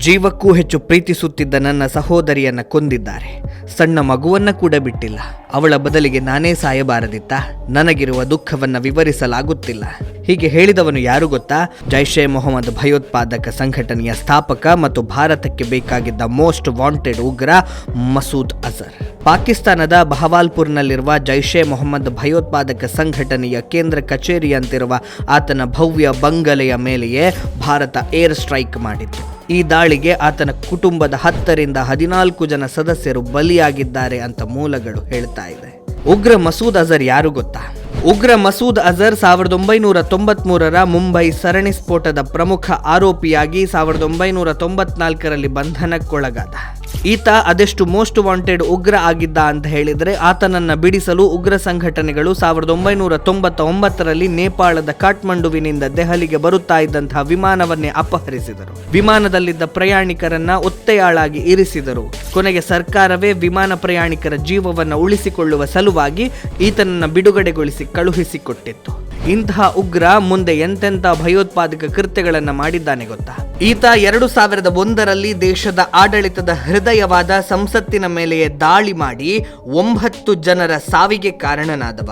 ಜೀವಕ್ಕೂ ಹೆಚ್ಚು ಪ್ರೀತಿಸುತ್ತಿದ್ದ ನನ್ನ ಸಹೋದರಿಯನ್ನ ಕೊಂದಿದ್ದಾರೆ. ಸಣ್ಣ ಮಗುವನ್ನ ಕೂಡ ಬಿಟ್ಟಿಲ್ಲ. ಅವಳ ಬದಲಿಗೆ ನಾನೇ ಸಾಯಬಾರದಿತ್ತ? ನನಗಿರುವ ದುಃಖವನ್ನ ವಿವರಿಸಲಾಗುತ್ತಿಲ್ಲ. ಹೀಗೆ ಹೇಳಿದವನು ಯಾರು ಗೊತ್ತಾ? ಜೈಷೆ ಮೊಹಮ್ಮದ್ ಭಯೋತ್ಪಾದಕ ಸಂಘಟನೆಯ ಸ್ಥಾಪಕ ಮತ್ತು ಭಾರತಕ್ಕೆ ಬೇಕಾಗಿದ್ದ ಮೋಸ್ಟ್ ವಾಂಟೆಡ್ ಉಗ್ರ ಮಸೂದ್ ಅಜರ್. ಪಾಕಿಸ್ತಾನದ ಬಹವಾಲ್ಪುರ್ನಲ್ಲಿರುವ ಜೈಷೆ ಮೊಹಮ್ಮದ್ ಭಯೋತ್ಪಾದಕ ಸಂಘಟನೆಯ ಕೇಂದ್ರ ಕಚೇರಿಯಂತಿರುವ ಆತನ ಭವ್ಯ ಬಂಗಲೆಯ ಮೇಲೆಯೇ ಭಾರತ ಏರ್ ಸ್ಟ್ರೈಕ್ ಮಾಡಿತ್ತು. ಈ ದಾಳಿಗೆ ಆತನ ಕುಟುಂಬದ ಹತ್ತರಿಂದ ಹದಿನಾಲ್ಕು ಜನ ಸದಸ್ಯರು ಬಲಿಯಾಗಿದ್ದಾರೆ ಅಂತ ಮೂಲಗಳು ಹೇಳ್ತಾ ಇದೆ. ಉಗ್ರ ಮಸೂದ್ ಅಜರ್ ಯಾರು ಗೊತ್ತಾ? ಉಗ್ರ ಮಸೂದ್ ಅಜರ್ ಸಾವಿರದ ಒಂಬೈನೂರ ತೊಂಬತ್ಮೂರರ ಮುಂಬೈ ಸರಣಿ ಸ್ಫೋಟದ ಪ್ರಮುಖ ಆರೋಪಿಯಾಗಿ ಸಾವಿರದ ಒಂಬೈನೂರ ತೊಂಬತ್ನಾಲ್ಕರಲ್ಲಿ ಬಂಧನಕ್ಕೊಳಗಾದ. ಈತ ಅದೆಷ್ಟು ಮೋಸ್ಟ್ ವಾಂಟೆಡ್ ಉಗ್ರ ಆಗಿದ್ದ ಅಂತ ಹೇಳಿದರೆ ಆತನನ್ನ ಬಿಡಿಸಲು ಉಗ್ರ ಸಂಘಟನೆಗಳು ಸಾವಿರದ ಒಂಬೈನೂರ ತೊಂಬತ್ತ ಒಂಬತ್ತರಲ್ಲಿ ನೇಪಾಳದ ಕಾಠ್ಮಂಡುವಿನಿಂದ ದೆಹಲಿಗೆ ಬರುತ್ತಾ ಇದ್ದಂತಹ ವಿಮಾನವನ್ನೇ ಅಪಹರಿಸಿದರು. ವಿಮಾನದಲ್ಲಿದ್ದ ಪ್ರಯಾಣಿಕರನ್ನ ಒತ್ತೆಯಾಳಾಗಿ ಇರಿಸಿದರು. ಕೊನೆಗೆ ಸರ್ಕಾರವೇ ವಿಮಾನ ಪ್ರಯಾಣಿಕರ ಜೀವವನ್ನು ಉಳಿಸಿಕೊಳ್ಳುವ ಸಲುವಾಗಿ ಈತನನ್ನು ಬಿಡುಗಡೆಗೊಳಿಸಿ ಕಳುಹಿಸಿಕೊಟ್ಟಿತ್ತು. ಇಂತಹ ಉಗ್ರ ಮುಂದೆ ಎಂತೆಂಥ ಭಯೋತ್ಪಾದಕ ಕೃತ್ಯಗಳನ್ನು ಮಾಡಿದ್ದಾನೆ ಗೊತ್ತಾ? ಈತ ಎರಡು ಸಾವಿರದ ಒಂದರಲ್ಲಿ ದೇಶದ ಆಡಳಿತದ ಹೃದಯವಾದ ಸಂಸತ್ತಿನ ಮೇಲೆಯೇ ದಾಳಿ ಮಾಡಿ ಒಂಬತ್ತು ಜನರ ಸಾವಿಗೆ ಕಾರಣನಾದವ.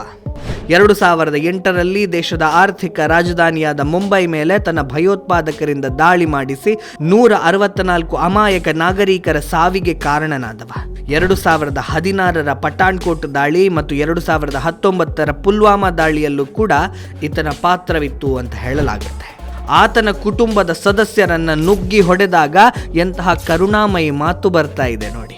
ಎರಡು ಸಾವಿರದ ಎಂಟರಲ್ಲಿ ದೇಶದ ಆರ್ಥಿಕ ರಾಜಧಾನಿಯಾದ ಮುಂಬೈ ಮೇಲೆ ತನ್ನ ಭಯೋತ್ಪಾದಕರಿಂದ ದಾಳಿ ಮಾಡಿಸಿ ನೂರ ಅರವತ್ನಾಲ್ಕು ಅಮಾಯಕ ನಾಗರಿಕರ ಸಾವಿಗೆ ಕಾರಣನಾದವ. ಎರಡು ಸಾವಿರದ ಹದಿನಾರರ ಪಠಾಣ್ಕೋಟ್ ದಾಳಿ ಮತ್ತು ಎರಡು ಸಾವಿರದ ಹತ್ತೊಂಬತ್ತರ ಪುಲ್ವಾಮಾ ದಾಳಿಯಲ್ಲೂ ಕೂಡ ಈತನ ಪಾತ್ರವಿತ್ತು ಅಂತ ಹೇಳಲಾಗುತ್ತೆ. ಆತನ ಕುಟುಂಬದ ಸದಸ್ಯರನ್ನ ನುಗ್ಗಿ ಹೊಡೆದಾಗ ಎಂತಹ ಕರುಣಾಮಯಿ ಮಾತು ಬರ್ತಾ ಇದೆ ನೋಡಿ.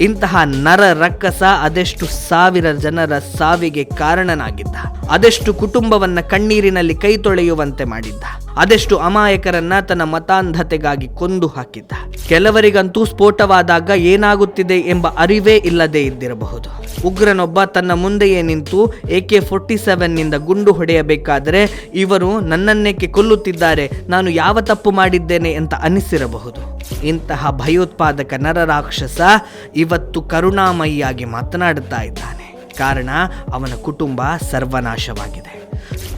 ಇಂತಹ ನರ ರಕ್ಕಸ ಅದೆಷ್ಟು ಸಾವಿರ ಜನರ ಸಾವಿಗೆ ಕಾರಣನಾಗಿದ್ದ ಅದೆಷ್ಟು ಕುಟುಂಬವನ್ನ ಕಣ್ಣೀರಿನಲ್ಲಿ ಕೈ ತೊಳೆಯುವಂತೆ ಮಾಡಿದ್ದ. ಅದೆಷ್ಟು ಅಮಾಯಕರನ್ನ ತನ್ನ ಮತಾಂಧತೆಗಾಗಿ ಕೊಂದು ಹಾಕಿದ್ದ. ಕೆಲವರಿಗಂತೂ ಸ್ಫೋಟವಾದಾಗ ಏನಾಗುತ್ತಿದೆ ಎಂಬ ಅರಿವೇ ಇಲ್ಲದೆ ಇದ್ದಿರಬಹುದು. ಉಗ್ರನೊಬ್ಬ ತನ್ನ ಮುಂದೆಯೇ ನಿಂತು ಎ ಕೆ ಫೋರ್ಟಿ ಸೆವೆನ್ನಿಂದ ಗುಂಡು ಹೊಡೆಯಬೇಕಾದರೆ ಇವರು ನನ್ನನ್ನೇಕೆ ಕೊಲ್ಲುತ್ತಿದ್ದಾರೆ, ನಾನು ಯಾವ ತಪ್ಪು ಮಾಡಿದ್ದೇನೆ ಅಂತ ಅನಿಸಿರಬಹುದು. ಇಂತಹ ಭಯೋತ್ಪಾದಕ ನರರಾಕ್ಷಸ ಇವತ್ತು ಕರುಣಾಮಯಿಯಾಗಿ ಮಾತನಾಡುತ್ತಾ ಇದ್ದಾನೆ. ಕಾರಣ ಅವನ ಕುಟುಂಬ ಸರ್ವನಾಶವಾಗಿದೆ.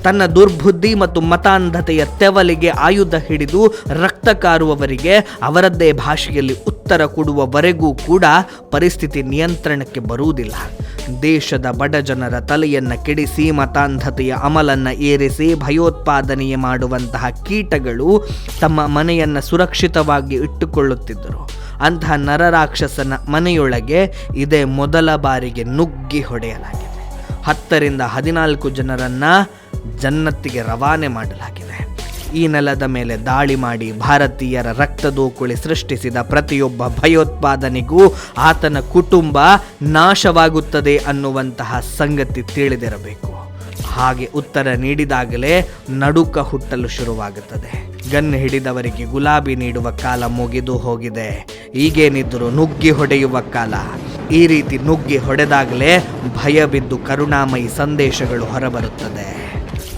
ತನ್ನ ದುರ್ಬುದ್ಧಿ ಮತ್ತು ಮತಾಂಧತೆಯ ತೆವಲಿಗೆ ಆಯುಧ ಹಿಡಿದು ರಕ್ತ ಕಾರುವವರಿಗೆ ಅವರದ್ದೇ ಭಾಷೆಯಲ್ಲಿ ಉತ್ತರ ಕೊಡುವವರೆಗೂ ಕೂಡ ಪರಿಸ್ಥಿತಿ ನಿಯಂತ್ರಣಕ್ಕೆ ಬರುವುದಿಲ್ಲ. ದೇಶದ ಬಡ ಜನರ ತಲೆಯನ್ನು ಕೆಡಿಸಿ, ಮತಾಂಧತೆಯ ಅಮಲನ್ನು ಏರಿಸಿ ಭಯೋತ್ಪಾದನೆ ಮಾಡುವಂತಹ ಕೀಟಗಳು ತಮ್ಮ ಮನೆಯನ್ನು ಸುರಕ್ಷಿತವಾಗಿ ಇಟ್ಟುಕೊಳ್ಳುತ್ತಿದ್ದರು. ಅಂತಹ ನರರಾಕ್ಷಸನ ಮನೆಯೊಳಗೆ ಇದೇ ಮೊದಲ ಬಾರಿಗೆ ನುಗ್ಗಿ ಹೊಡೆಯಲಾಗಿದೆ. ಹತ್ತರಿಂದ ಹದಿನಾಲ್ಕು ಜನರನ್ನ ಜನ್ನತ್ತಿಗೆ ರವಾನೆ ಮಾಡಲಾಗಿದೆ. ಈ ನೆಲದ ಮೇಲೆ ದಾಳಿ ಮಾಡಿ ಭಾರತೀಯರ ರಕ್ತದೋಕುಳಿ ಸೃಷ್ಟಿಸಿದ ಪ್ರತಿಯೊಬ್ಬ ಭಯೋತ್ಪಾದನೆಗೂ ಆತನ ಕುಟುಂಬ ನಾಶವಾಗುತ್ತದೆ ಅನ್ನುವಂತಹ ಸಂಗತಿ ತಿಳಿದಿರಬೇಕು. ಹಾಗೆ ಉತ್ತರ ನೀಡಿದಾಗಲೇ ನಡುಕ ಹುಟ್ಟಲು ಶುರುವಾಗುತ್ತದೆ. ಗನ್ ಹಿಡಿದವರಿಗೆ ಗುಲಾಬಿ ನೀಡುವ ಕಾಲ ಮುಗಿದು ಹೋಗಿದೆ. ಈಗೇನಿದ್ದರೂ ನುಗ್ಗಿ ಹೊಡೆಯುವ ಕಾಲ. ಈ ರೀತಿ ನುಗ್ಗಿ ಹೊಡೆದಾಗಲೇ ಭಯ ಬಿದ್ದು ಕರುಣಾಮಯಿ ಸಂದೇಶಗಳು ಹೊರಬರುತ್ತದೆ.